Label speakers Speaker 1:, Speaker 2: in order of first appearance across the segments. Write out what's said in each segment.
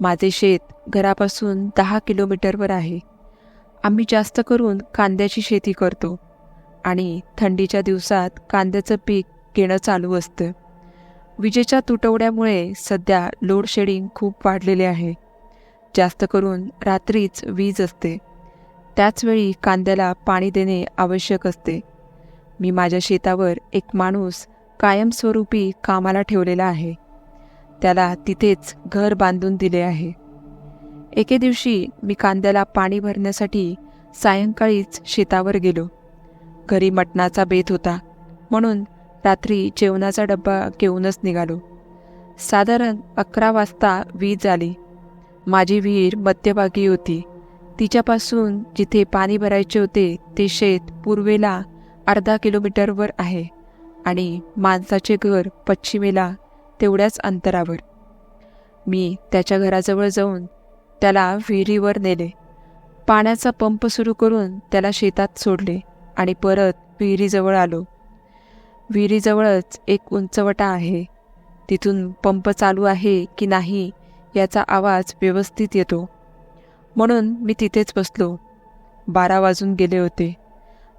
Speaker 1: माझे शेत घरापासून दहा किलोमीटरवर आहे. आम्ही जास्त करून कांद्याची शेती करतो आणि थंडीच्या दिवसात कांद्याचं पीक घेणं चालू असतं. विजेच्या तुटवड्यामुळे सध्या लोडशेडिंग खूप वाढलेले आहे. जास्त करून रात्रीच वीज असते. त्याचवेळी कांद्याला पाणी देणे आवश्यक असते. मी माझ्या शेतावर एक माणूस कायमस्वरूपी कामाला ठेवलेला आहे. त्याला तिथेच घर बांधून दिले आहे. एके दिवशी मी कांद्याला पाणी भरण्यासाठी सायंकाळीच शेतावर गेलो. घरी मटणाचा बेत होता म्हणून रात्री जेवणाचा डब्बा घेऊनच निघालो. साधारण अकरा वाजता वीज आली. माझी विहीर मध्यभागी होती. तिच्यापासून जिथे पाणी भरायचे होते ते शेत पूर्वेला अर्धा किलोमीटरवर आहे आणि माणसाचे घर पश्चिमेला तेवढ्याच अंतरावर. मी त्याच्या घराजवळ जाऊन त्याला विहिरीवर नेले. पाण्याचा पंप सुरू करून त्याला शेतात सोडले आणि परत विहिरीजवळ आलो. विहिरीजवळच एक उंचवटा आहे. तिथून पंप चालू आहे की नाही याचा आवाज व्यवस्थित येतो. म्हणून मी तिथेच बसलो. बारा वाजून गेले होते.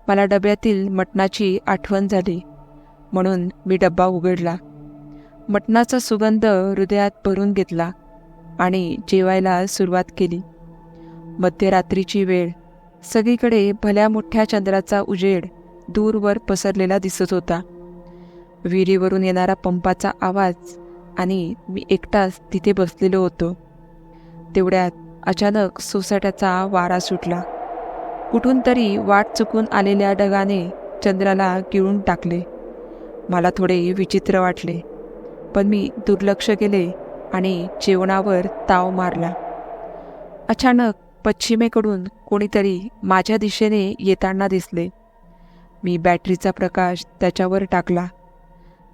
Speaker 1: मला डब्यातील मटणाची आठवण झाली. म्हणून मी डब्बा उघडला. मटणाचा सुगंध हृदयात भरून घेतला आणि जेवायला सुरुवात केली. मध्यरात्रीची वेळ. सगळीकडे भल्या मोठ्या चंद्राचा उजेड दूरवर पसरलेला दिसत होता. विहिरीवरून येणारा पंपाचा आवाज आणि मी एकटाच तिथे बसलेलो होतो. तेवढ्यात अचानक सोसाट्याचा वारा सुटला. कुठून तरी वाट चुकून आलेल्या ढगाने चंद्राला गिळून टाकले. मला थोडे विचित्र वाटले. पण मी दुर्लक्ष केले आणि जेवणावर ताव मारला. अचानक पश्चिमेकडून कोणीतरी माझ्या दिशेने येताना दिसले. मी बॅटरीचा प्रकाश त्याच्यावर टाकला.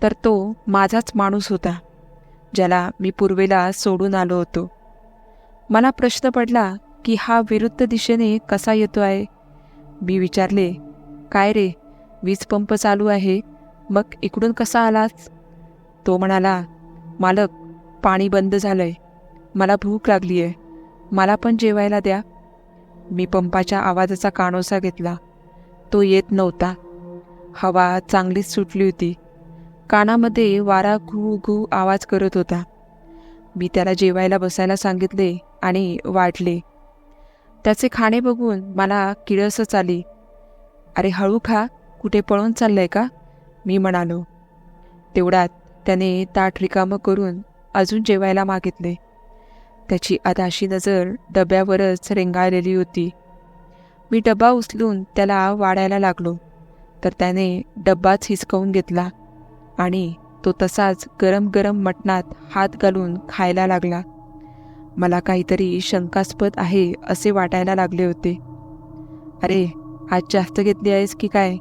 Speaker 1: तर तो माझाच माणूस होता ज्याला मी पूर्वेला सोडून आलो होतो. मला प्रश्न पडला की हा विरुद्ध दिशेने कसा येतो आहे? मी विचारले काय रे वीज पंप चालू आहे मग इकडून कसा आलास? तो म्हणाला मालक पाणी बंद झालंय. मला भूक लागली आहे मला पण जेवायला द्या. मी पंपाच्या आवाजाचा कानोसा घेतला. तो येत नव्हता. हवा चांगलीच सुटली होती. कानामध्ये वारा घू घू आवाज करत होता. मी त्याला जेवायला बसायला सांगितले आणि वाढले त्याचे खाणे बघून मला किळसच आली. अरे हळू खा. कुठे पळून चाललंय का? मी म्हणालो. तेवढ्यात त्याने ताट रिकामं करून अजून जेवायला मागितले. त्याची आदाशी नजर डब्यावरच रेंगाळलेली होती. मी डबा उचलून त्याला वाढायला लागलो तर त्याने डब्बाच हिसकावून घेतला आणि तो तसाच गरम गरम मटणात हात घालून खायला लागला. मला काहीतरी शंकास्पद आहे असे वाटायला लागले होते. अरे आज जास्त घेतली आहेस की काय?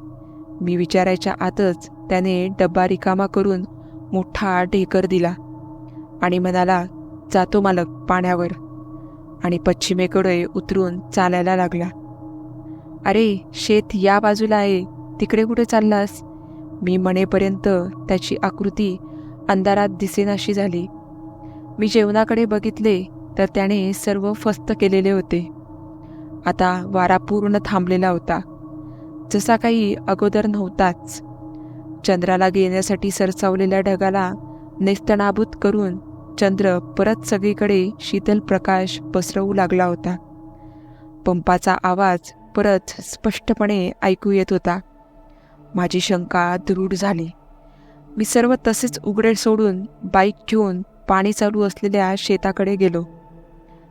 Speaker 1: मी विचारायच्या आतच त्याने डब्बा रिकामा करून मोठा ढेकर दिला आणि म्हणाला जातो मालक पाण्यावर. आणि पश्चिमेकडे उतरून चालायला लागला. अरे शेत या बाजूला आहे. तिकडे कुठे चाललास? मी म्हणेपर्यंत त्याची आकृती अंधारात दिसेनाशी झाली. मी जेवणाकडे बघितले तर त्याने सर्व फस्त केलेले होते. आता वारा पूर्ण थांबलेला होता. जसा काही अगोदर नव्हताच. चंद्राला घेण्यासाठी सरसावलेल्या ढगाला नेस्तनाभूत करून चंद्र परत सगळीकडे शीतल प्रकाश पसरवू लागला होता. पंपाचा आवाज परत स्पष्टपणे ऐकू येत होता. माझी शंका दृढ झाली. मी सर्व तसेच उघडे सोडून बाईक घेऊन पाणी चालू असलेल्या शेताकडे गेलो.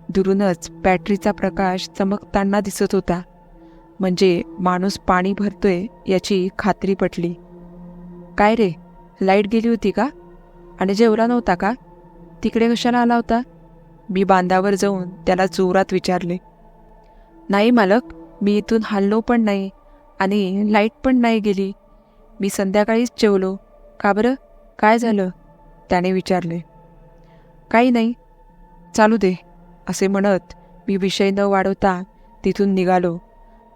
Speaker 1: दुरूनच बॅटरीचा प्रकाश चमकताना दिसत होता. म्हणजे माणूस पाणी भरतोय याची खात्री पटली. काय रे? लाइट गेली होती का? आणि जेवला नव्हता का? तिकडे कशाला आला होता? मी बांधावर जाऊन त्याला जोरात विचारले. नाही मालक मी इथून हललो पण नाही आणि लाइट पण नाही गेली. मी संध्याकाळीच जेवलो. का बरं? काय झालं? त्याने विचारले. काही नाही. चालू दे असे म्हणत मी विषय न वाढवता तिथून निघालो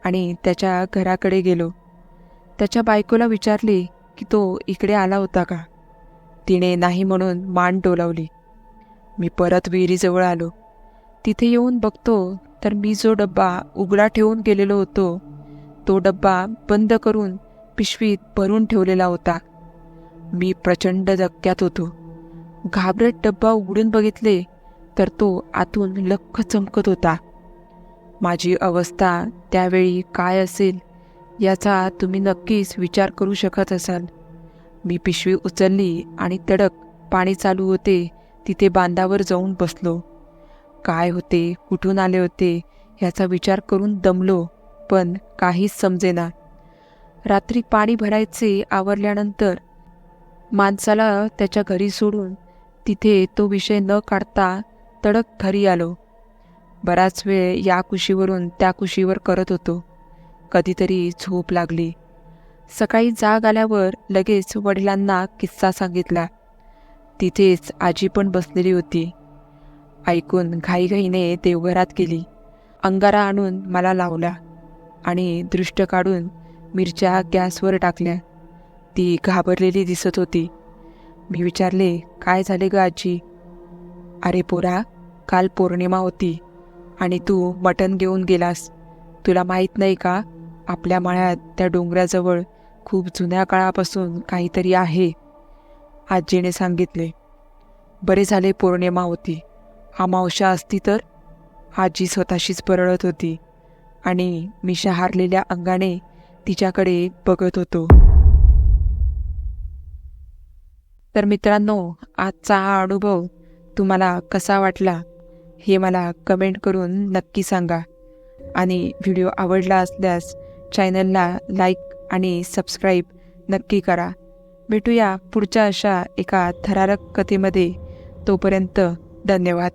Speaker 1: आणि त्याच्या घराकडे गेलो. त्याच्या बायकोला विचारले की तो इकडे आला होता का? तिने नाही म्हणून मान डोलावली मी परत विहिरीजवळ आलो. तिथे येऊन बघतो तर मी जो डब्बा उघडा ठेवून गेलेलो होतो तो डब्बा बंद करून पिशवीत भरून ठेवलेला होता. मी प्रचंड धक्क्यात होतो. घाबरत डब्बा उघडून बघितले तर तो आतून लख्ख चमकत होता. माझी अवस्था त्यावेळी काय असेल? याचा तुम्ही नक्कीच विचार करू शकत असाल. मी पिशवी उचलली आणि तडक पाणी चालू होते तिथे बांधावर जाऊन बसलो. काय होते कुठून आले होते याचा विचार करून दमलो पण काहीच समजेना. रात्री पाणी भरायचे आवरल्यानंतर माणसाला त्याच्या घरी सोडून तिथे तो विषय न काढता तडक घरी आलो. बराच वेळ या कुशीवरून त्या कुशीवर करत होतो. कधीतरी झोप लागली. सकाळी जाग आल्यावर लगेच वडिलांना किस्सा सांगितला. तिथेच आजी पण बसलेली होती. ऐकून घाईघाईने देवघरात गेली. अंगारा आणून मला लावला आणि दृष्ट काढून मिरच्या गॅसवर टाकल्या. ती घाबरलेली दिसत होती. मी विचारले काय झाले ग आजी? अरे पोरा काल पौर्णिमा होती आणि तू मटण घेऊन गेलास. तुला माहीत नाही का आपल्या माळ्यात त्या डोंगराजवळ खूप जुन्या काळापासून काहीतरी आहे आजीने सांगितले. बरे झाले पौर्णिमा होती. अमावस्या असती तर आजी स्वतःशीच परळत होती आणि मी शहारलेल्या अंगाने तिच्याकडे बघत होतो. तर मित्रांनो आजचा हा अनुभव तुम्हाला कसा वाटला हे मला कमेंट करून नक्की सांगा आणि व्हिडिओ आवडला असल्यास चॅनलला लाईक आणि सबस्क्राईब नक्की करा. भेटूया पुढच्या अशा एका थरारक कथेमध्ये. तोपर्यंत धन्यवाद.